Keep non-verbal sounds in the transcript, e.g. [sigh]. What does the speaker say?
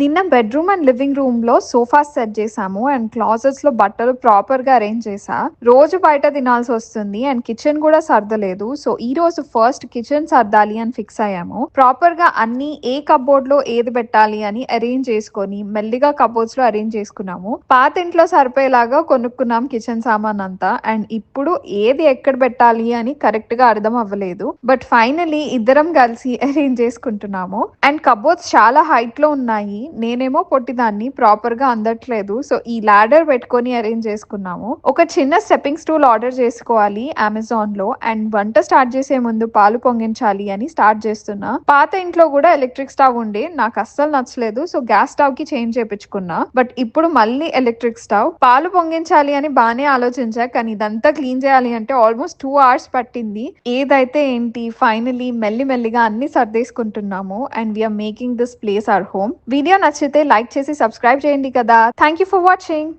నిన్న bedroom and living రూమ్లో sofas set చేసాము అండ్ క్లాజెట్స్లో బట్టలు ప్రాపర్గా అరేంజ్ చేసా. రోజు బయట తినాల్సి వస్తుంది అండ్ కిచెన్ కూడా సర్దలేదు. సో ఈ రోజు ఫస్ట్ కిచెన్ సర్దాలి అని ఫిక్స్ అయ్యాము. ప్రాపర్గా అన్ని ఏ కబోర్డ్లో ఏది పెట్టాలి అని అరేంజ్ చేసుకొని మెల్లిగా కబోర్డ్స్లో అరేంజ్ చేసుకున్నాము. పాత ఇంట్లో సరిపోయేలాగా కొనుక్కున్నాం కిచెన్ సామాన్ అంతా అండ్ ఇప్పుడు ఏది ఎక్కడ పెట్టాలి అని కరెక్ట్గా అర్థం అవ్వలేదు. బట్ ఫైనలీ ఇద్దరం కలిసి [laughs] అరేంజ్ చేసుకుంటున్నాము. అండ్ కబోర్డ్స్ చాలా హైట్లో ఉన్నాయి. నేనేమో పొట్టిదాన్ని ప్రాపర్గా అందట్లేదు. సో ఈ లాడర్ పెట్టుకొని అరేంజ్ చేసుకున్నాము. ఒక చిన్న స్టెప్పింగ్ స్టూల్ ఆర్డర్ చేసుకోవాలి అమెజాన్లో అండ్ వంట స్టార్ట్ చేసే ముందు పాలు పొంగించాలి అని స్టార్ట్ చేస్తున్నా. పాత ఇంట్లో కూడా ఎలక్ట్రిక్ స్టవ్ ఉండే. నాకు అస్సలు నచ్చలేదు. సో గ్యాస్ స్టవ్కి చేంజ్ చేపించుకున్నా. బట్ ఇప్పుడు మళ్ళీ ఎలక్ట్రిక్ స్టవ్. పాలు పొంగించాలి అని బానే ఆలోచించా. కానీ ఇదంతా క్లీన్ చేయాలి అంటే ఆల్మోస్ట్ టూ అవర్స్ పట్టింది. ఏదైతే ఏంటి ఫైనలీ మెల్లి మెల్లిగా అన్ని సర్దేసుకుంటున్నాము. And we are making this place our home video నచ్చితే లైక్ చేసి సబ్స్క్రైబ్ చేయండి కదా. Thank you for watching